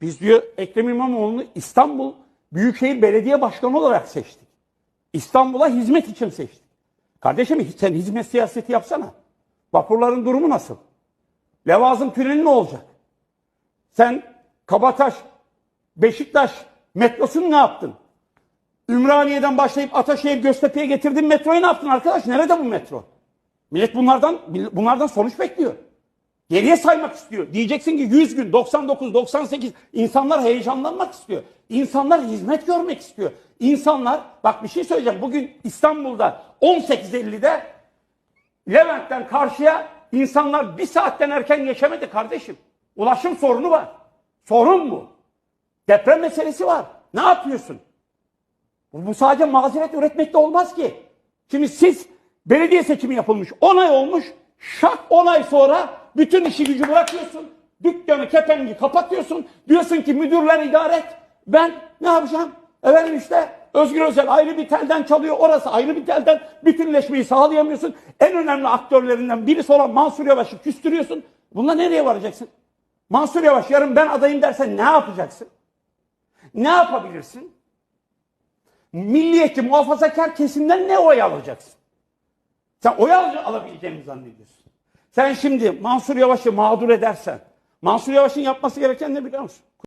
Biz diyor Ekrem İmamoğlu'nu İstanbul Büyükşehir Belediye Başkanı olarak seçtik. İstanbul'a hizmet için seçtik. Kardeşim sen hizmet siyaseti yapsana. Vapurların durumu nasıl? Levazım tüneli ne olacak? Sen Kabataş, Beşiktaş metrosunu ne yaptın? Ümraniye'den başlayıp Ataşehir, Göztepe'ye getirdin metroyu ne yaptın arkadaş? Nerede bu metro? Millet bunlardan bunlardan sonuç bekliyor. Geriye saymak istiyor. Diyeceksin ki 100 gün, 99, 98 insanlar heyecanlanmak istiyor. İnsanlar hizmet görmek istiyor. İnsanlar bak bir şey söyleyeceğim. Bugün İstanbul'da 18.50'de Levent'ten karşıya insanlar bir saatten erken geçemedi kardeşim. Ulaşım sorunu var. Sorun bu. Deprem meselesi var. Ne yapıyorsun? Bu sadece mazeret üretmekle olmaz ki. Şimdi siz belediye seçimi yapılmış 10 ay olmuş şak 10 ay sonra bütün işi gücü bırakıyorsun. Dükkanı kepengi kapatıyorsun. Diyorsun ki müdürler idare et. Ben ne yapacağım? Efendim işte Özgür Özel ayrı bir telden çalıyor. Orası ayrı bir telden bütünleşmeyi sağlayamıyorsun. En önemli aktörlerinden birisi olan Mansur Yavaş'ı küstürüyorsun. Bununla nereye varacaksın? Mansur Yavaş yarın ben adayım dersen ne yapacaksın? Ne yapabilirsin? Milliyetçi muhafazakar kesimden ne oy alacaksın? Sen oy al- alabileceğini zannediyorsun. Sen şimdi Mansur Yavaş'ı mağdur edersen, Mansur Yavaş'ın yapması gereken ne biliyor musun?